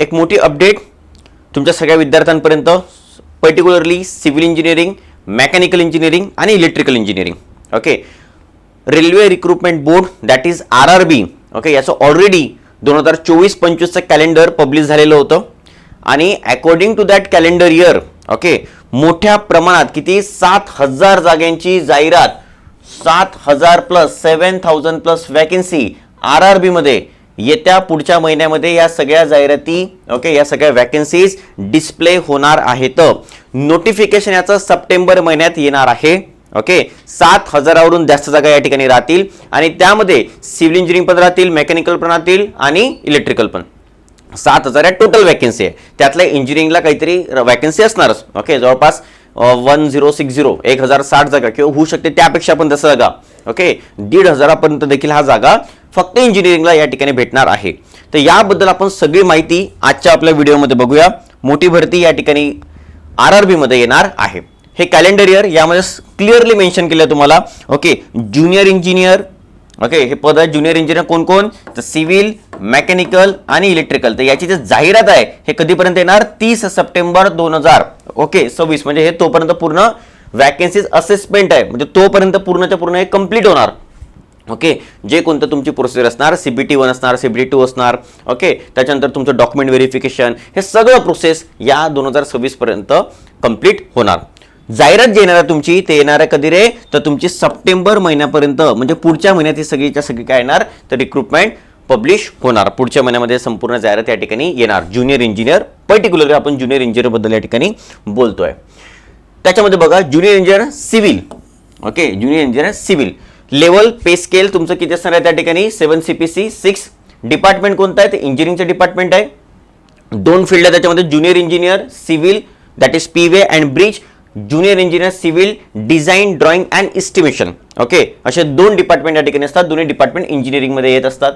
एक मोठी अपडेट तुमच्या सगळ्या विद्यार्थ्यांपर्यंत particularly civil engineering mechanical engineering आणि electrical engineering okay railway recruitment board that is R R B okay याचं ऑलरेडी दोन हजार चोवीस पंचवीसचं कॅलेंडर पब्लिश झालेलं होतं. आणि according to that calendar year okay मोठ्या प्रमाणात किती? सात हजार जागांची जाहिरात सात हजार plus seven thousand plus vacancy R R बीमध्ये येत्या पुढच्या महिन्यामध्ये या सगळ्या जाहिराती ओके या सगळ्या वॅकन्सीज डिस्प्ले होणार आहेत. नोटिफिकेशन याचं सप्टेंबर महिन्यात येणार आहे. ओके सात हजारावरून जास्त जागा या ठिकाणी राहतील आणि त्यामध्ये सिव्हिल इंजिनिअरिंग पण राहतील मेकॅनिकल पण राहतील आणि इलेक्ट्रिकल पण. सात हजार या टोटल वॅकन्सी आहे. त्यातल्या इंजिनिअरिंगला काहीतरी वॅकन्सी असणारच. ओके जवळपास वन झिरो सिक्स झिरो एक हजार साठ जागा किंवा होऊ शकते त्यापेक्षा पण तसं जागा. ओके दीड हजारापर्यंत देखील हा जागा फक्त इंजिनिअरिंगला या ठिकाणी भेटणार आहे. तर याबद्दल आपण सगळी माहिती आजच्या आपल्या व्हिडिओमध्ये बघूया. मोठी भरती या ठिकाणी आर आर बीमध्ये येणार आहे. हे कॅलेंडर इयर यामध्ये क्लिअरली मेन्शन केलं तुम्हाला. ओके ज्युनियर इंजिनियर ओके हे पद आहे ज्युनियर इंजिनियर कोण कोण तर सिव्हिल मेकॅनिकल आणि इलेक्ट्रिकल तर याची जे जाहिरात आहे हे कधीपर्यंत येणार? तीस सप्टेंबर दोन हजार ओके सव्वीस. म्हणजे हे तोपर्यंत पूर्ण वॅकन्सीज असेसमेंट आहे. म्हणजे तोपर्यंत पूर्णच्या पूर्ण हे कंप्लीट होणार. ओके जे कोणतं तुमची प्रोसिजर असणार सीबीटी वन असणार सीबीटी टू असणार ओके त्याच्यानंतर तुमचं डॉक्युमेंट व्हेरिफिकेशन हे सगळं प्रोसेस या दोन हजार सव्वीसपर्यंत कंप्लीट कंप्लीट होणार. जाहिरात जे येणार आहे तुमची ते येणार आहे कधी रे? तर तुमची सप्टेंबर महिन्यापर्यंत म्हणजे पुढच्या महिन्यात ही सगळीच्या सगळी काय येणार? तर रिक्रुटमेंट पब्लिश होणार. पुढच्या महिन्यामध्ये संपूर्ण जाहिरात या ठिकाणी येणार. ज्युनियर इंजिनियर पर्टिक्युलरली आपण ज्युनियर इंजिनियरबद्दल या ठिकाणी बोलतोय. त्याच्यामध्ये बघा junior engineer civil okay junior engineer civil level pay scale तुमचं किती असणार आहे त्या ठिकाणी? Seven C P C six department कोणतं आहे? ते इंजिनिअरिंगचं डिपार्टमेंट आहे. दोन फील्ड आहे त्याच्यामध्ये. Junior engineer civil that is P way and bridge junior engineer civil design drawing and estimation okay असे दोन डिपार्टमेंट या ठिकाणी असतात. दोन्ही डिपार्टमेंट इंजिनिअरिंगमध्ये येत असतात.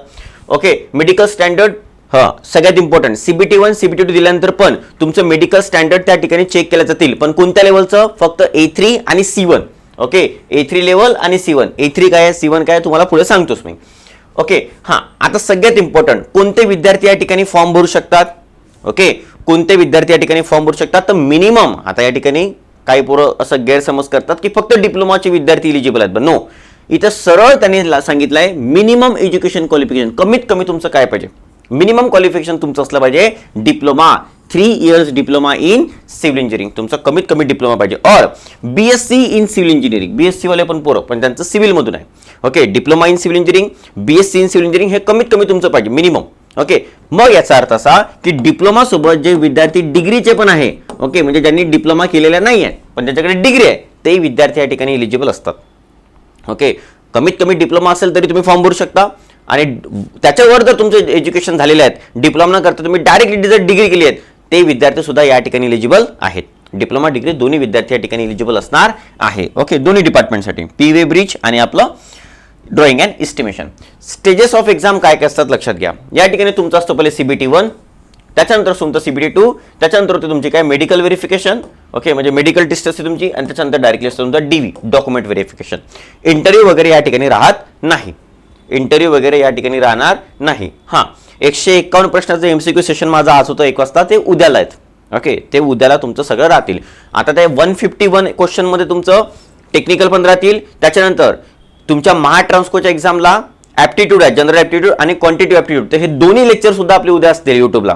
ओके मेडिकल स्टँडर्ड हां सगळ्यात important CBT one CBT two दिल्यानंतर पण तुमचं मेडिकल स्टँडर्ड त्या ठिकाणी चेक केल्या जातील. पण कोणत्या लेवलचं फक्त ए थ्री आणि C one okay A three level आणि सी वन ए थ्री काय आहे? सी वन काय तुम्हाला पुढे सांगतोच मी. ओके हां आता सगळ्यात इम्पॉर्टंट कोणते विद्यार्थी या ठिकाणी फॉर्म भरू शकतात? ओके कोणते विद्यार्थी या ठिकाणी फॉर्म भरू शकतात? तर मिनिमम आता या ठिकाणी काही पोरं असं गैरसमज करतात की फक्त डिप्लोमाचे विद्यार्थी इलिजिबल आहेत. नो इथं सरळ त्यांनी सांगितलं आहे मिनिमम एज्युकेशन क्वालिफिकेशन कमीत कमी तुमचं काय पाहिजे? मिनिमम क्वालिफिकेशन तुमचं असलं पाहिजे. Diploma three years diploma in civil engineering तुमचा कमीत कमी डिप्लोमा पाहिजे. और B S C in civil engineering B S सीवाले पण पोरं पण त्यांचं सिव्हिलमधून आहे. Okay diploma in civil engineering B S C in civil engineering हे कमीत कमी तुमचं पाहिजे मिनिमम ओके मग याचा अर्थ असा की डिप्लोमा सोबत जे विद्यार्थी डिग्रीचे पण आहे ओके म्हणजे ज्यांनी डिप्लोमा केलेला नाही आहे पण ज्यांच्याकडे डिग्री आहे ते विद्यार्थी या ठिकाणी एलिजिबल असतात. ओके कमीत कमी डिप्लोमा असेल तरी तुम्ही फॉर्म भरू शकता. आणि त्याच्यावर जर तुमचं एज्युकेशन झालेले आहेत डिप्लोमा न करता तुम्ही डायरेक्टली जर डिग्री केली आहेत ते विद्यार्थी सुद्धा या ठिकाणी इलिजिबल आहेत. डिप्लोमा डिग्री दोन्ही विद्यार्थी या ठिकाणी इलिजिबल असणार आहे. ओके दोन्ही डिपार्टमेंटसाठी पी वे ब्रिज आणि आपलं drawing and estimation stages of exam काय काय असतात लक्षात घ्या. या ठिकाणी तुमचा असतो पहिले सीबीटी वन त्याच्यानंतर तुमचं सीबीटी टू त्याच्यानंतर होते तुमची काय मेडिकल व्हेरिफिकेशन ओके म्हणजे मेडिकल टेस्ट असते तुमची आणि त्याच्यानंतर डायरेक्टली असतं तुमचं डीव्ही डॉक्युमेंट व्हेरिफिकेशन इंटरव्ह्यू वगैरे या ठिकाणी राहत नाही. इंटरव्ह्यू वगैरे या ठिकाणी राहणार नाही. हां एकशे एक्कावन्न प्रश्नाचं एमसीक्यू सेशन माझं आज होतं एक वाजता ते उद्याला आहेत. ओके ते उद्याला तुमचं सगळं राहतील. आता ते वन फिफ्टी वन क्वेश्चनमध्ये तुमचं टेक्निकल पण राहतील. त्याच्यानंतर तुमच्या महा ट्रान्सकोच्या एक्झामला ॲप्टिट्यूड आहे जनरल ॲप्टिट्यूड आणि क्वांटिटी ॲप्टिट्यूड तर हे दोन्ही लेक्चरसुद्धा आपले उद्या असतील यूट्यूबला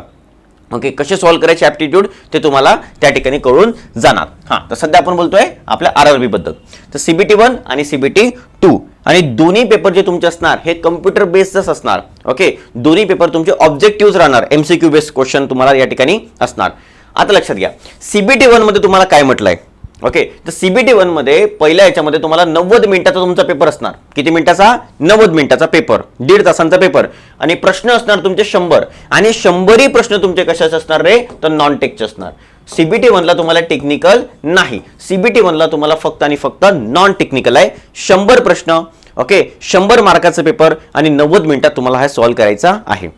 ओके कसे सॉल्व्ह करायचे ॲप्टिट्यूड ते तुम्हाला त्या ठिकाणी कळून जाणार. हां तर सध्या आपण बोलतोय आपल्या आर आर बी बद्दल. तर सीबीटी वन आणि सीबीटी टू आणि दोन्ही पेपर जे तुमचे असणार हे कम्प्युटर बेस्डच असणार. ओके दोन्ही पेपर तुमचे ऑब्जेक्टिव्ह राहणार. एमसीक्यू बेस्ड क्वेश्चन तुम्हाला या ठिकाणी असणार. आता लक्षात घ्या. सीबीटी वनमध्ये तुम्हाला काय म्हटलंय? ओके तर सीबीटी वनमध्ये पहिल्या याच्यामध्ये तुम्हाला नव्वद मिनिटाचा तुमचा पेपर असणार. किती मिनिटाचा? नव्वद मिनिटाचा पेपर दीड तासांचा पेपर आणि प्रश्न असणार तुमचे शंभर. आणि शंभरही प्रश्न तुमचे कशाचे असणार रे? तर नॉन टेकचे असणार. सीबीटी वनला तुम्हाला टेक्निकल नाही. सीबीटी वनला तुम्हाला फक्त आणि फक्त नॉन टेक्निकल आहे. शंभर प्रश्न ओके शंभर मार्काचा पेपर आणि नव्वद मिनिटात तुम्हाला हा सॉल्व्ह करायचा आहे.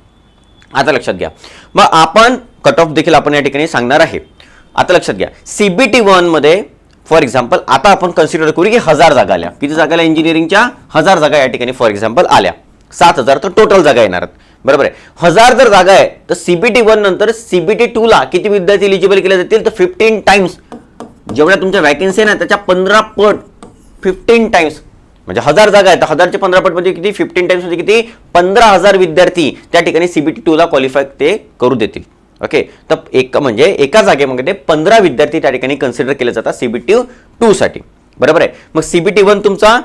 आता लक्षात घ्या. मग आपण कट ऑफ देखील आपण या ठिकाणी सांगणार आहे. आता लक्षात घ्या. सीबीटी वनमध्ये फॉर एक्झाम्पल आता आपण कन्सिडर करू की हजार जागा आल्या. किती जागा आल्या? इंजिनिअरिंगच्या हजार जागा या ठिकाणी फॉर एक्झाम्पल आल्या. सात हजार तर टोटल जागा येणार आहेत. बरोबर आहे. हजार जर जागा आहे तर सीबीटी वन नंतर सीबीटी टू ला किती विद्यार्थी एलिजिबल केले जातील? तर फिफ्टीन टाइम्स जेवढ्या तुमच्या वॅकन्सी आहे ना त्याच्या पंधरा पट फिफ्टीन टाइम्स म्हणजे हजार जागा आहेत. तर हजारचे पंधरा पट म्हणजे किती? फिफ्टीन टाइम्स म्हणजे किती? पंधरा हजार विद्यार्थी त्या ठिकाणी सीबीटी टू ला क्वालिफाय ते करू देतील. ओके तर एक म्हणजे एका जागेमध्ये ते पंधरा विद्यार्थी त्या ठिकाणी कन्सिडर केले जातात सीबीटी टू साठी. बरोबर आहे? मग सीबीटी वन तुमचा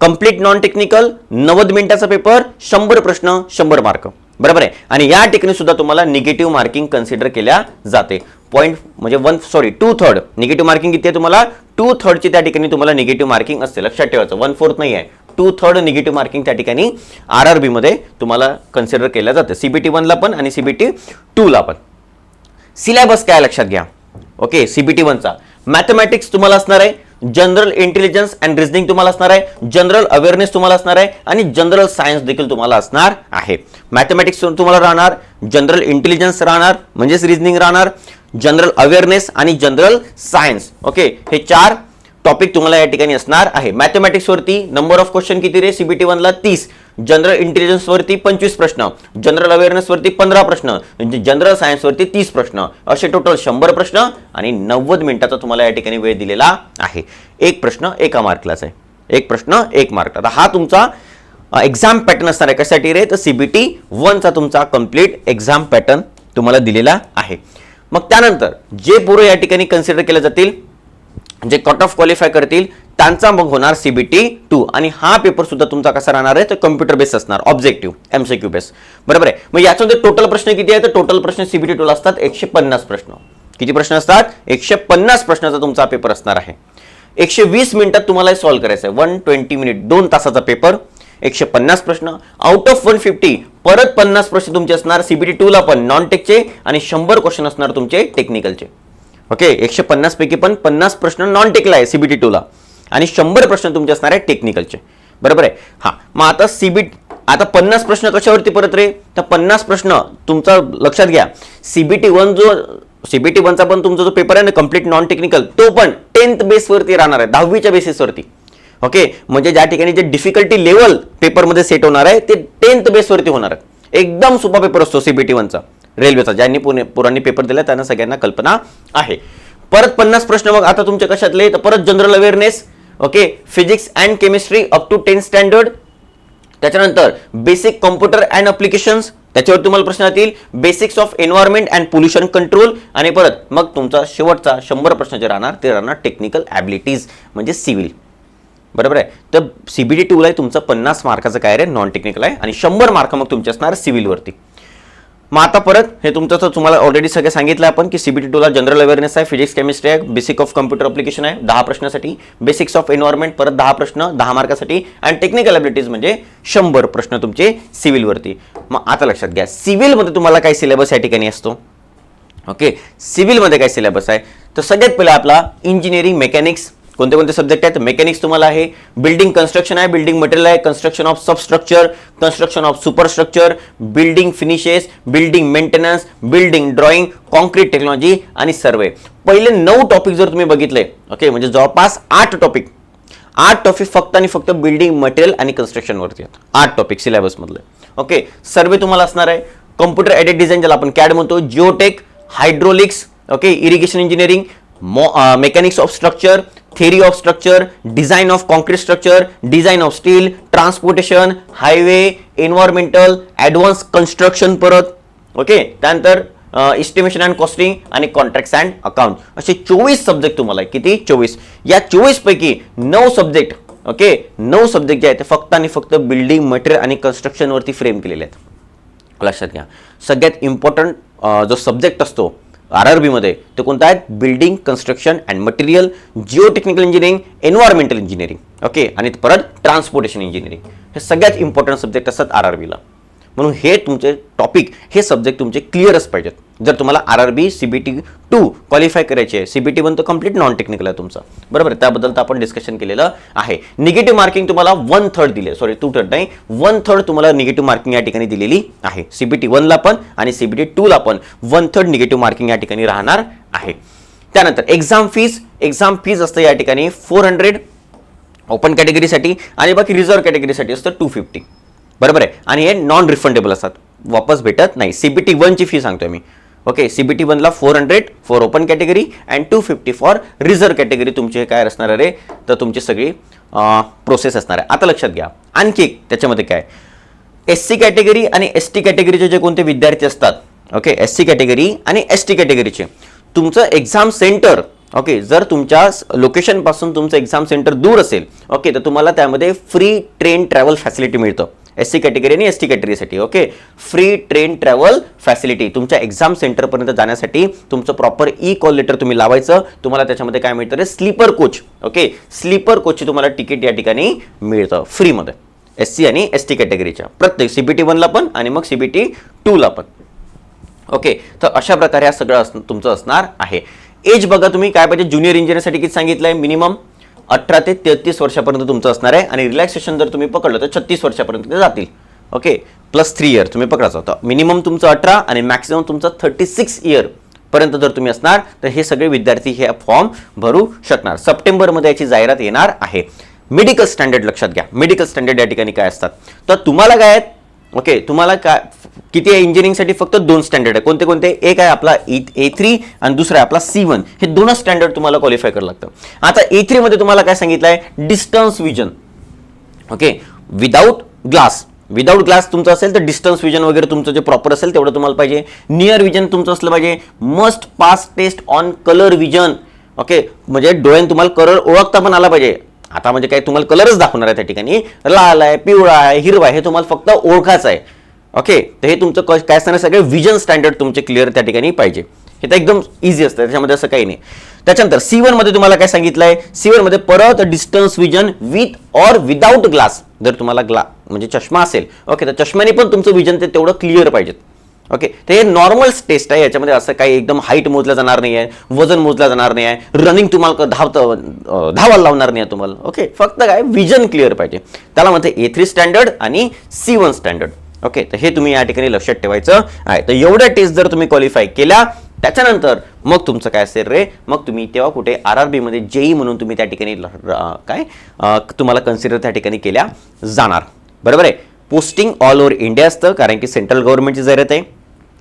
कंप्लीट नॉन टेक्निकल नव्वद मिनिटाचा पेपर शंभर प्रश्न शंभर मार्क बरोबर आहे. आणि या ठिकाणी सुद्धा तुम्हाला निगेटिव्ह मार्किंग कन्सिडर केल्या जाते. पॉईंट म्हणजे one sorry two third negative marking किती आहे तुम्हाला? टू थर्डची त्या ठिकाणी तुम्हाला निगेटिव्ह मार्किंग असते. लक्षात ठेवायचं. वन फोर्थ नाही आहे. टू थर्ड निगेटिव्ह मार्किंग त्या ठिकाणी आर आर बीमध्ये तुम्हाला कन्सिडर केलं जातं. सीबीटी वनला पण आणि सीबीटी टूला पण. सिलेबस काय लक्षात घ्या. ओके सीबीटी वनचा मॅथमॅटिक्स तुम्हाला असणार आहे. जनरल इंटेलिजन्स अँड रिझनिंग तुम्हाला असणार आहे जनरल अवेअरनेस तुम्हाला असणार आहे आणि जनरल सायन्स देखील तुम्हाला असणार आहे. मॅथमॅटिक्स तुम्हाला राहणार जनरल इंटेलिजन्स राहणार म्हणजेच रिझनिंग राहणार जनरल अवेअरनेस आणि जनरल सायन्स. ओके हे चार टॉपिक तुम्हाला या ठिकाणी असणार आहे. मॅथमॅटिक्सवरती नंबर ऑफ क्वेश्चन किती रे? सीबीटी वनला तीस. जनरल इंटेलिजन्सवरती पंचवीस प्रश्न. जनरल अवेअरनेसवरती पंधरा प्रश्न. म्हणजे जनरल सायन्सवरती तीस प्रश्न. असे टोटल शंभर प्रश्न आणि नव्वद मिनिटाचा तुम्हाला या ठिकाणी वेळ दिलेला आहे. एक प्रश्न एका मार्कलाच आहे. एक प्रश्न एक मार्क आता हा तुमचा एक्झाम पॅटर्न असणार आहे. कशासाठी रे? तर सीबीटी वनचा तुमचा कंप्लीट एक्झाम पॅटर्न तुम्हाला दिलेला आहे. मग त्यानंतर जे पोरं या ठिकाणी कन्सिडर केले जातील जे कट ऑफ क्वालिफाय करतील त्यांचा मग होणार सीबीटी टू आणि हा पेपर सुद्धा तुमचा कसा राहणार आहे? तर कम्प्युटर बेस असणार ऑब्जेक्टिव्ह एमसीक्यू बेस बरोबर आहे? मग याच्यामध्ये टोटल प्रश्न किती आहे? तर टोटल प्रश्न सीबीटी टूला असतात एकशे पन्नास प्रश्न. किती प्रश्न असतात? एकशे पन्नास प्रश्नाचा तुमचा पेपर असणार आहे. एकशे वीस मिनिटात तुम्हाला सॉल्व्ह करायचं आहे. वन ट्वेंटी मिनिट दोन तासाचा पेपर एकशे पन्नास प्रश्न. आउट ऑफ वन फिफ्टी परत पन्नास प्रश्न तुमचे असणार सीबीटी टूला पण नॉन टेकचे आणि शंभर क्वेश्चन असणार तुमचे टेक्निकलचे ओके एकशे पन्नास पैकी पण पन्नास प्रश्न नॉन टेकला आहे सीबीटी टूला आणि शंभर प्रश्न तुमचे असणार आहे टेक्निकलचे बरोबर आहे? हा. मग आता सीबी आता पन्नास प्रश्न कशावरती परत रे? तर पन्नास प्रश्न तुमचा लक्षात घ्या. सीबीटी वन जो सीबीटी वनचा पण तुमचा जो पेपर आहे ना कंप्लीट नॉन टेक्निकल तो पण टेन्थ बेसवरती राहणार आहे दहावीच्या बेसिसवरती ओके म्हणजे ज्या ठिकाणी जे डिफिकल्टी लेवल पेपरमध्ये सेट होणार आहे ते टेन्थ बेसवरती होणार आहे. एकदम सोपा पेपर असतो सीबीटी वनचा रेल्वेचा ज्यांनी पुणे पुरांनी पेपर दिला त्यांना सगळ्यांना कल्पना आहे. परत पन्नास प्रश्न मग आता तुमच्या कशातले? तर परत general awareness okay physics and chemistry up to ten standard त्याच्यानंतर बेसिक कॉम्प्युटर अँड अप्लिकेशन्स त्याच्यावर तुम्हाला प्रश्न येतील. Basics of environment and pollution control आणि परत मग तुमचा शेवटचा शंभर प्रश्न जे राहणार ते राहणार टेक्निकल ॲबिलिटीज म्हणजे सिव्हिल बरोबर आहे? तर सीबीडी टूला आहे तुमचं पन्नास मार्काचं काय रे? नॉन टेक्निकल आहे. आणि शंभर मार्क मग तुमचे असणार सिव्हिलवरती मग आता परत हे तुमचं तर तुम्हाला ऑलरेडी सगळं सांगितलं आपण की सीबीटी टूला जनरल अवेअरनेस आहे फिजिक्स केमिस्ट्री आहे बेसिक ऑफ कम्प्युटर अप्लिकेशन आहे दहा प्रश्नासाठी बेसिक्स ऑफ एन्व्हायरमेंट परत दहा प्रश्न दहा मार्कासाठी आणि टेक्निकल ॲबिलिटीज म्हणजे शंभर प्रश्न तुमचे सिव्हिलवरती मग आता लक्षात घ्या सिव्हिलमध्ये तुम्हाला काय सिलेबस या ठिकाणी असतो. ओके सिव्हिलमध्ये काय सिलेबस आहे. तर सगळ्यात पहिला आपला इंजिनिअरिंग मेकॅनिक्स कोणते कोणते सब्जेक्ट आहेत? मेकॅनिक्स तुम्हाला आहे. बिल्डिंग कन्स्ट्रक्शन आहे. बिल्डिंग मटेरियल आहे. Construction of substructure construction of superstructure building finishes building maintenance building drawing concrete technology आणि सर्वे पहिले नऊ टॉपिक जर तुम्ही बघितले ओके म्हणजे जवळपास आठ टॉपिक आठ टॉपिक फक्त आणि फक्त बिल्डिंग मटेरियल आणि कन्स्ट्रक्शनवरती आहेत. आठ टॉपिक सिलेबसमधले ओके सर्वे तुम्हाला असणार आहे. कम्प्युटर एडेड डिझाईन ज्याला आपण कॅड म्हणतो geotech hydraulics okay irrigation engineering mechanics of structure theory of structure design of concrete structure design of steel transportation highway environmental advance construction परत. ओके त्यानंतर इस्टिमेशन अँड कॉस्टिंग आणि contracts and account असे चोवीस subject तुम्हाला आहे. किती? चोवीस. या चोवीसपैकी नऊ सब्जेक्ट ओके नऊ सब्जेक्ट जे आहेत ते फक्त आणि फक्त बिल्डिंग मटेरियल आणि कन्स्ट्रक्शनवरती फ्रेम केलेले आहेत. लक्षात घ्या. सगळ्यात इम्पॉर्टंट जो सब्जेक्ट असतो आर आर बीमध्ये ते कोणतं आहेत? Building construction and material geo technical engineering environmental engineering okay आणि परत ट्रान्सपोर्टेशन इंजिनिअरिंग हे सगळ्यात इम्पॉर्टंट सब्जेक्ट असतात आर आर बीला म्हणून हे तुमचे टॉपिक हे सब्जेक्ट तुमचे क्लिअरच पाहिजेत. जर तुम्हाला R R B C B T two qualify करायचे आहे सी बी टी वन तर कंप्लीट नॉन टेक्निकल आहे तुमचं. बरोबर? आहे? त्याबद्दल तर आपण डिस्कशन केलेलं आहे. निगेटिव्ह मार्किंग तुम्हाला वन थर्ड दिले. सॉरी टू थर्ड नाही. वन थर्ड तुम्हाला निगेटिव्ह मार्किंग या ठिकाणी दिलेली आहे. सी बी टी वनला पण आणि सी बी टी टूला पण वन थर्ड निगेटिव्ह मार्किंग या ठिकाणी राहणार आहे. त्यानंतर एक्झाम फीज एक्झाम फीज असतं या ठिकाणी फोर हंड्रेड ओपन कॅटेगरीसाठी आणि बाकी रिझर्व्ह कॅटेगरीसाठी असतं टू फिफ्टी बरोबर आहे. आणि हे नॉन रिफंडेबल असतात. वापस भेटत नाही. सी बी टी वनची फी सांगतोय मी. ओके सी बी टी वनला four hundred for open category and two fifty for reserve category तुमची काय असणार आहे तर तुमची सगळी प्रोसेस असणार आहे. आता लक्षात घ्या. आणखी एक त्याच्यामध्ये काय? एस सी कॅटेगरी आणि एस टी कॅटेगरीचे जे कोणते विद्यार्थी असतात ओके एस सी कॅटेगरी आणि एस टी कॅटेगरीचे तुमचं एक्झाम सेंटर ओके जर तुमच्या लोकेशनपासून तुमचं एक्झाम सेंटर दूर असेल ओके तर तुम्हाला त्यामध्ये फ्री ट्रेन ट्रॅव्हल फॅसिलिटी मिळतं. एस सी कॅटेगरी आणि S T कॅटेगरीसाठी okay free train travel facility तुमच्या एक्झाम सेंटरपर्यंत जाण्यासाठी तुमचं प्रॉपर ई कॉल लेटर तुम्ही लावायचं. तुम्हाला त्याच्यामध्ये काय मिळतं रे? स्लीपर कोच ओके स्लीपर कोचची तुम्हाला तिकीट या ठिकाणी मिळतं फ्रीमध्ये एस सी आणि एस टी कॅटेगरीच्या प्रत्येक सी बी टी वनला पण आणि मग सीबीटी टूला पण. ओके तर अशा प्रकारे हा सगळं असणं तुमचं असणार आहे. एज बघा तुम्ही काय पाहिजे? ज्युनियर इंजिनियरसाठी किती सांगितलं आहे मिनिमम अठरा ते तेहतीस वर्षापर्यंत तुमचं असणार आहे आणि रिलॅक्सेशन जर तुम्ही पकडलं तर छत्तीस वर्षापर्यंत ते जातील. ओके प्लस थ्री इयर तुम्ही पकडायचं होतं. मिनिमम तुमचं अठरा आणि मॅक्सिमम तुमचं थर्टी सिक्स इयर पर्यंत जर तुम्ही असणार तर हे सगळे विद्यार्थी हे फॉर्म भरू शकणार. सप्टेंबरमध्ये याची जाहिरात येणार आहे. मेडिकल स्टँडर्ड लक्षात घ्या. मेडिकल स्टँडर्ड या ठिकाणी काय असतात? तर तुम्हाला काय आहेत? ओके तुम्हाला काय किती आहे इंजिनिअरिंगसाठी फक्त दोन स्टँडर्ड आहे. कोणते कोणते? एक आहे आपला e, ए थ्री आणि दुसरा आहे आपला सी वन हे दोनच स्टँडर्ड तुम्हाला क्वालिफाय करावं लागतं. आता ए थ्रीमध्ये तुम्हाला काय सांगितलं आहे distance vision okay without glass without glass तुमचं असेल तर डिस्टन्स विजन वगैरे तुमचं जे प्रॉपर असेल तेवढं तुम्हाला पाहिजे. नियर विजन तुमचं असलं पाहिजे. Must pass test on colour vision okay म्हणजे डोळ्याने तुम्हाला कलर ओळखता पण आला पाहिजे. आता म्हणजे काय तुम्हाला कलरच दाखवणार आहे त्या ठिकाणी. लाल आहे पिवळा आहे हिरवा आहे हे तुम्हाला फक्त ओळखायचं आहे. ओके तर हे तुमचं काय असणार सगळे विजन स्टँडर्ड तुमचे क्लिअर त्या ठिकाणी पाहिजे. हे तर एकदम इझी असतं त्याच्यामध्ये असं काही नाही. त्याच्यानंतर सी वनमध्ये तुम्हाला काय सांगितलं आहे सी मध्ये परत distance vision with or without glass जर तुम्हाला ग्ला म्हणजे चष्मा असेल. ओके तर चष्म्याने पण तुमचं विजन ते तेवढं क्लिअर पाहिजेत. ओके तर हे नॉर्मल टेस्ट आहे. याच्यामध्ये असं काही एकदम हाईट मोजलं जाणार नाही आहे वजन मोजलं जाणार नाही आहे रनिंग तुम्हाला धावतं धावायला लावणार नाही आहे तुम्हाला. ओके फक्त काय विजन क्लिअर पाहिजे. त्याला म्हणते ए थ्री स्टँडर्ड आणि सी वन स्टँडर्ड ओके तर हे तुम्ही या ठिकाणी लक्षात ठेवायचं आहे. तर एवढ्या टेस्ट जर तुम्ही क्वालिफाय केल्या त्याच्यानंतर मग तुमचं काय असेल रे? मग तुम्ही तेव्हा कुठे आर आर बीमध्ये जेई म्हणून तुम्ही त्या ठिकाणी ल- काय तुम्हाला कन्सिडर त्या ठिकाणी केल्या जाणार. बरोबर आहे? पोस्टिंग ऑल ओव्हर इंडिया असतं कारण की सेंट्रल गव्हर्नमेंटची जाहिरात आहे.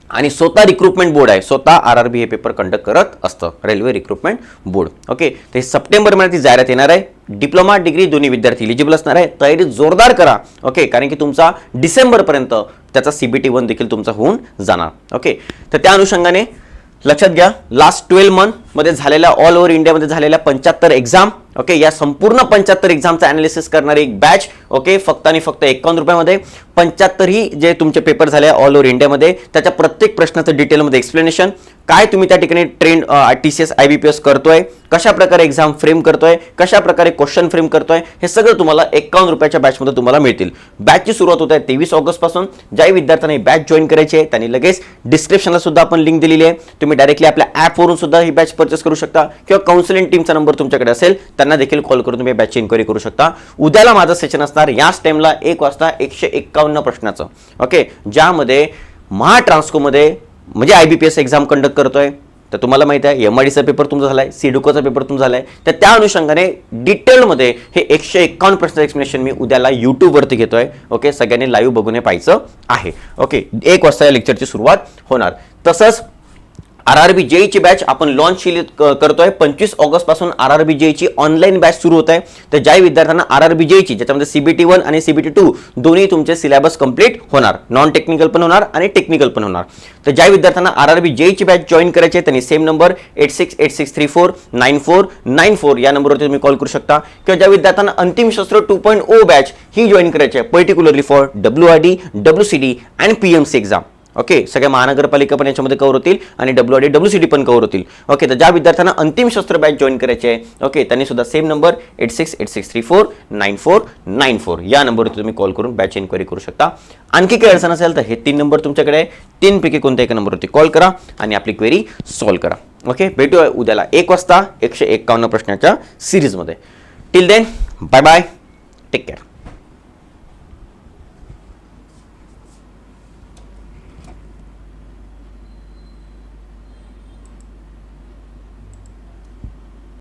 आणि स्वतः रिक्रुटमेंट बोर्ड आहे. स्वतः आर आर बी हे पेपर कंडक्ट करत असतं. रेल्वे रिक्रुटमेंट बोर्ड ओके तर हे सप्टेंबर महिन्यात ती जाहिरात येणार आहे. डिप्लोमा डिग्री दोन्ही विद्यार्थी इलिजिबल असणार आहे. तयारी जोरदार करा. ओके कारण की तुमचा डिसेंबरपर्यंत त्याचा सी बी टी वन देखील तुमचा होऊन जाणार. ओके तर त्या अनुषंगाने लक्षात घ्या. लास्ट ट्वेल्व मध्ये झालेल्या ऑल ओव्हर इंडियामध्ये झालेल्या पंच्याहत्तर एक्झाम ओके या संपूर्ण पंच्याहत्तर एक्झामचं अनालिसिस करणारी एक बॅच ओके फक्त आणि फक्त एकावन्न रुपयामध्ये. पंच्याहत्तरही जे तुमचे पेपर झाले ऑल ओव्हर इंडियामध्ये त्याच्या प्रत्येक प्रश्नाचं डिटेलमध्ये एक्सप्लेनेशन काय तुम्ही त्या ठिकाणी trend T C S I B P S करतोय? कशा प्रकारे एक्झाम फ्रेम करतोय? कशा प्रकारे क्वेश्चन फ्रेम करतोय? हे सगळं तुम्हाला एकावन्न रुपयाच्या बॅचमध्ये तुम्हाला मिळतील. बॅचची सुरुवात होत आहे तेवीस ऑगस्टपासून ज्याही विद्यार्थ्यांनी बॅच जॉईन करायची आहे त्यांनी लगेच डिस्क्रिप्शनला सुद्धा आपण लिंक दिलेली आहे. तुम्ही डायरेक्टली आपल्या ॲपवरून सुद्धा ही बॅच परचेस करू शकता किंवा काउन्सिलिंग टीमचा नंबर तुमच्याकडे असेल त्यांना देखील कॉल करून तुम्ही बॅचची इन्क्वायरी करू शकता. उद्याला माझं सेशन असणार याच टाइमला एक वाजता एकशे एक्कावन्न प्रश्नाचं. ओके ज्यामध्ये महा ट्रान्स्कोमध्ये म्हणजे I B P S exam conduct करतोय. तर तुम्हाला माहिती आहे एम आय डीचा पेपर तुमचा झाला आहे सीडुकोचा पेपर तुमचा आहे तर त्या अनुषंगाने डिटेलमध्ये हे एकशे एक्कावन्न प्रश्न एक्सप्लेनेशन मी उद्याला यूट्यूबवरती घेतोय. ओके सगळ्यांनी लाईव्ह बघून हे पाहायचं आहे. ओके एक वाजता या लेक्चरची सुरुवात होणार. तसंच आर आर बी जेईची बॅच आपण लॉन्च केली करतोय. पंचवीस ऑगस्टपासून आर आर बी जेईची ऑनलाईन बॅच सुरू होत आहे. तर ज्या विद्यार्थ्यांना आर आर बी जेईची ज्याच्यामध्ये सीबीटी वन आणि सीबीटी टू दोन्ही तुमचे सिलेबस कंप्लीट होणार. नॉन टेक्निकल पण होणार आणि टेक्निकल पण होणार. तर ज्या विद्यार्थ्यांना आर आर बी जेईची बॅच जॉईन करायची आहे त्यांनी same number eight six eight six three four nine four nine four या नंबरवरती तुम्ही कॉल करू शकता. किंवा ज्या विद्यार्थ्यांना अंतिम शस्त्र टू पॉईंट ओ बॅच ही जॉईन करायची आहे particularly for W R D W C D and P M C exam okay सगळ्या महानगरपालिका पण याच्यामध्ये कव्हर होतील आणि डब्ल्यू आणि डब्ल्यू सी डी पण कव्हर होतील. ओके तर ज्या विद्यार्थ्यांना अंतिम शस्त्र बॅच जॉईन करायचे आहे ओके त्यांनी सुद्धा same number eight six eight six three four nine four nine four या नंबरवरती तुम्ही कॉल करून बॅच इन्क्वायरी करू शकता. आणखी काही अडचण असेल तर हे तीन नंबर तुमच्याकडे आहे. तीनपैकी कोणत्या एका नंबरवरती कॉल करा आणि आपली क्वेरी सॉल्व्ह करा. ओके भेटूया उद्याला एक वाजता एकशे एक्कावन्न प्रश्नाच्या सिरीजमध्ये till then bye bye take care